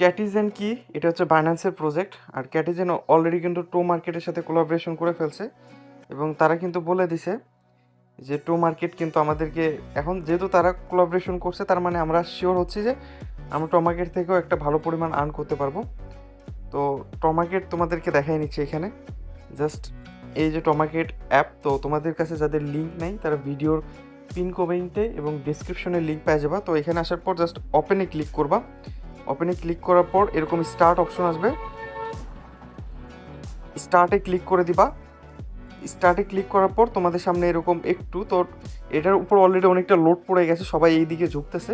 ক্যাটিজেন কি? এটা হচ্ছে বাইন্যান্সের প্রজেক্ট আর ক্যাটিজেন অলরেডি কিন্তু টো মার্কেটের সাথে কোলাবরেশন করে ফেলছে। এবং তারা কিন্তু বলে দিছে যে টো মার্কেট কিন্তু আমাদেরকে এখন যেহেতু তারা কোলাবরেশন করছে, তার মানে আমরা শিওর হচ্ছি যে আমরা টো মার্কেট থেকেও একটা ভালো পরিমাণ আর্ন করতে পারব। তো টমার্কেট তোমাদেরকে দেখাই নিচ্ছে এখানে। জাস্ট এই যে টমার্কেট অ্যাপ তো তোমাদের কাছে যাদের লিঙ্ক নেই, তারা ভিডিওর পিন কমেন্টে এবং ডিসক্রিপশনে লিঙ্ক পেয়ে যাবা। তো এখানে আসার পর জাস্ট ওপেনে ক্লিক করবা। ওপেনে ক্লিক করার পর এরকম স্টার্ট অপশন আসবে। স্টার্টে ক্লিক করে দিবা। স্টার্টে ক্লিক করার পর তোমাদের সামনে এরকম একটু তো এটার উপর অলরেডি অনেকটা লোড পড়ে গেছে, সবাই এই দিকে ঝুঁকতেছে।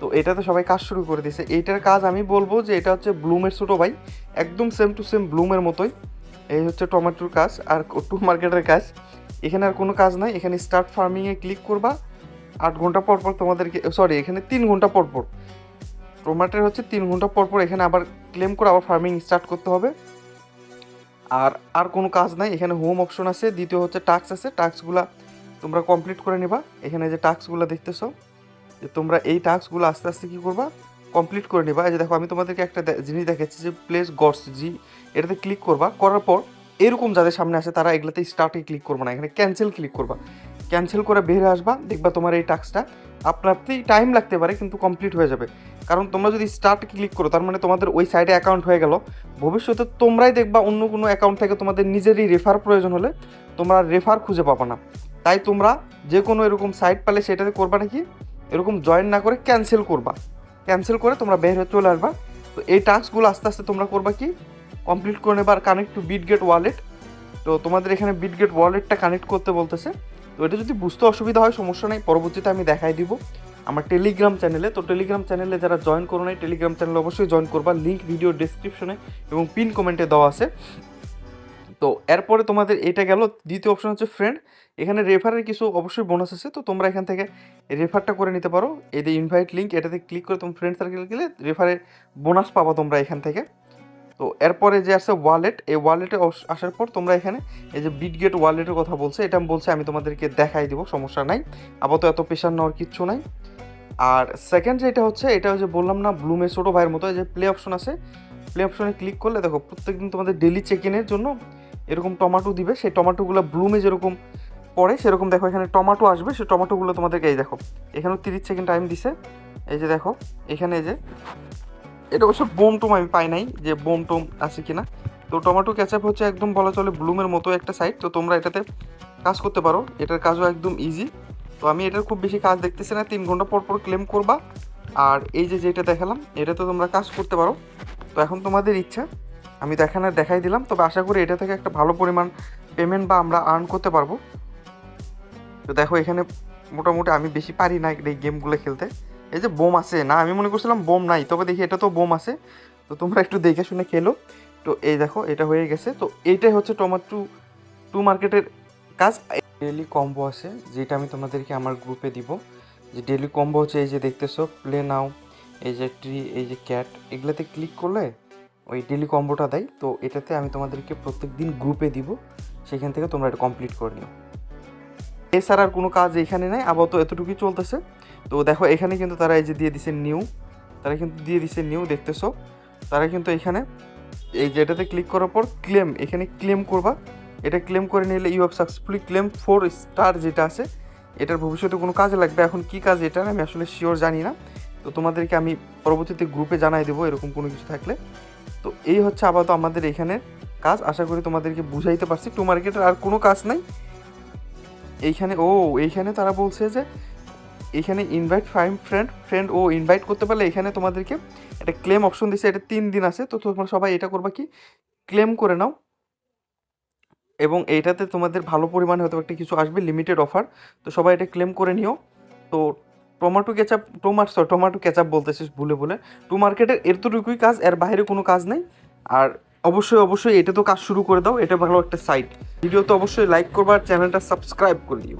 তো এটাতে সবাই কাজ শুরু করে দিয়েছে। এইটার কাজ আমি বলব যে এটা হচ্ছে ব্লুমের ছোটো ভাই, একদম সেম টু সেম ব্লুমের মতোই। এই হচ্ছে টমেটোর কাজ আর টু মার্কেটের কাজ। এখানে আর কোনো কাজ নাই, এখানে স্টার্ট ফার্মিংয়ে ক্লিক করবা। আট ঘণ্টা পর পর তোমাদেরকে সরি এখানে তিন ঘণ্টা পর পর টমাটোর হচ্ছে তিন ঘণ্টা পর পর এখানে আবার ক্লেম করে আবার ফার্মিং স্টার্ট করতে হবে। আর আর কোনো কাজ নাই, এখানে হোম অপশন আছে, দ্বিতীয় হচ্ছে টাস্ক আছে টাস্কগুলা তোমরা কমপ্লিট করে নিবা। এখানে যে টাস্কগুলো দেখতেছো, যে তোমরা এই টাস্কগুলো আস্তে আস্তে কী করবা? কমপ্লিট করে নিবা। এই যে দেখো, আমি তোমাদেরকে একটা জিনিস দেখাচ্ছি যে প্লেস গডস জি এটাতে ক্লিক করবা। করার পর এরকম যাদের সামনে আসে তারা এগুলাতে স্টার্টে ক্লিক করবা না। এখানে ক্যান্সেল ক্লিক করবা। ক্যান্সেল করে বের হয়ে আসবা, দেখবা তোমার এই টাস্কটা আপনার টাইম লাগতে পারে, কিন্তু কমপ্লিট হয়ে যাবে। কারণ তোমরা যদি স্টার্ট ক্লিক করো, তার মানে তোমাদের ওই সাইডে অ্যাকাউন্ট হয়ে গেল। ভবিষ্যতে তোমরাই দেখবা অন্য কোনো অ্যাকাউন্ট থেকে তোমাদের নিজেরই রেফার প্রয়োজন হলে তোমরা রেফার খুঁজে পাবা না। তাই তোমরা যে কোনো এরকম সাইট পালে সেটাতে করবা নাকি? এরকম জয়েন না করে ক্যান্সেল করবা। ক্যান্সেল করে তোমরা বের হয়ে চলে আসবা। তো এই টাস্কগুলো আস্তে আস্তে তোমরা করবা কি? কমপ্লিট করে নেবার কানেক্ট টু বিটগেট ওয়ালেট তো তোমাদের এখানে বিটগেট ওয়ালেটটা কানেক্ট করতে বলতেছে। তো এটা যদি বুঝতে অসুবিধা হয়, সমস্যা নেই, পরবর্তীতে আমি দেখাই দিব। আমার টেলিগ্রাম চ্যানেলে তো টেলিগ্রাম চ্যানেলে যারা জয়েন করো নাই টেলিগ্রাম চ্যানেলে অবশ্যই জয়েন করবা। লিঙ্ক ভিডিও ডিসক্রিপশনে এবং পিন কমেন্টে দেওয়া আছে। তো এরপরে তোমাদের এটা গেল। দ্বিতীয় অপশন হচ্ছে ফ্রেন্ড এখানে রেফারের কিছু অবশ্যই বোনাস আছে। তো তোমরা এখান থেকে রেফারটা করে নিতে পারো। এই যে ইনভাইট লিঙ্ক এটাতে ক্লিক করে তোমার ফ্রেন্ড সার্কেল গেলে রেফারে বোনাস পাবা তোমরা এখান থেকে। তো এরপরে যে আছে ওয়ালেট এই ওয়ালেটে আসার পর তোমরা এখানে এই যে বিটগেট ওয়ালেটের কথা বলছে, এটা বলছে, আমি তোমাদেরকে দেখাই দিব, সমস্যা নাই। আপাতত এত প্রেশার নেওয়ার কিচ্ছু নাই। আর সেকেন্ড যেটা হচ্ছে, এটা যে বললাম না ব্লুমে ছোটো ভাইয়ের মতো যে প্লে অপশন আছে। প্লে অপশনে ক্লিক করলে দেখো, প্রত্যেকদিন তোমাদের ডেলি চেক ইনের জন্য এরকম টমাটো দিবে। সেই টমাটোগুলো ব্লুমে যেরকম পড়ে, সেরকম দেখো এখানে টমাটো আসবে। সেই টমাটোগুলো তোমাদেরকে এই দেখো, এখানেও তিরিশ সেকেন্ড টাইম দিছে। এই যে দেখো, এখানে যে, এটা অবশ্য বোম টোম আমি পাই নাই যে বোম টোম আছে কিনা। তো টমেটো ক্যাচাপ হচ্ছে একদম বলা চলে ব্লুমের মতো একটা সাইট তো তোমরা এটাতে কাজ করতে পারো। এটার কাজও একদম ইজি তো আমি এটার খুব বেশি কাজ দেখতেছি না, তিন ঘণ্টা পর পর ক্লেম করবা। আর এই যে যেটা দেখালাম, এটা তো তোমরা কাজ করতে পারো। তো এখন তোমাদের ইচ্ছা, আমি দেখানো দেখাই দিলাম, তবে আশা করি এটা থেকে একটা ভালো পরিমাণ পেমেন্ট বা আমরা আর্ন করতে পারব। তো দেখো, এখানে মোটামুটি আমি বেশি পারি না এই গেমগুলো খেলতে। এই যে বোম আছে, না, আমি মনে করছিলাম বোম নাই, তবে দেখি এটা তো বোম আছে। তো তোমরা একটু দেখে শুনে খেলো। তো এই দেখো, এটা হয়ে গেছে। তো এইটাই হচ্ছে টমাটো টু মার্কেটের কাজ। ডেলি কম্বো আছে, যেটা আমি তোমাদেরকে আমার গ্রুপে দিব। যে ডেলি কম্বো হচ্ছে এই যে দেখতেছো প্লে নাও এই যে ট্রি এই যে ক্যাট এগুলোতে ক্লিক করলে ওই ডেলি কম্বোটা দেয়। তো এটাতে আমি তোমাদেরকে প্রত্যেক দিন গ্রুপে দিব, সেখান থেকে তোমরা এটা কমপ্লিট করে নিও। এছাড়া আর কোনো কাজ এখানে নাই, আপাতত এতটুকুই চলতেছে। তো দেখো, এখানে কিন্তু তারা এই যে দিয়ে দিছে নিউ তারা কিন্তু দিয়ে দিছে নিউ দেখতেছো। তারা কিন্তু এখানে এই যেটাতে ক্লিক করার পর ক্লেম এখানে ক্লেম করবা। এটা ক্লেম করে নিলে you have successfully claim four star যেটা আছে, এটার ভবিষ্যতে কোনো কাজে লাগবে। এখন কি কাজ এটা আমি আসলে শিওর জানি না। তো তোমাদেরকে আমি পরবর্তীতে গ্রুপে জানাই দেবো, এরকম কোনো কিছু থাকলে। তো এই হচ্ছে আপাতত আমাদের এখানে কাজ। আশা করি তোমাদেরকে বুঝাইতে পারছি। টু মার্কেটের আর কোনো কাজ নাই। এইখানে, ও, এইখানে তারা বলছে যে, এখানে ইনভাইট ফাইম ফ্রেন্ড ফ্রেন্ড ও ইনভাইট করতে পারলে এখানে তোমাদেরকে একটা ক্লেম অপশন দিছে। এটা তিন দিন আছে। তো তোমরা সবাই এটা করবা কি? ক্লেম করে নাও। এবং এইটাতে তোমাদের ভালো পরিমাণে হয়তো একটা কিছু আসবে লিমিটেড অফার তো সবাই এটা ক্লেম করে নিও। তো tomato ketchup tomato sorry tomato ketchup বলতেছিস ভুলে বলে টু মার্কেটের এতটুকুই কাজ, এর বাইরে কোনো কাজ নেই। আর অবশ্যই অবশ্যই এটা তো কাজ শুরু করে দাও, এটা ভালো একটা সাইট ভিডিও তো অবশ্যই লাইক করবা, আর চ্যানেলটা সাবস্ক্রাইব করে দিও।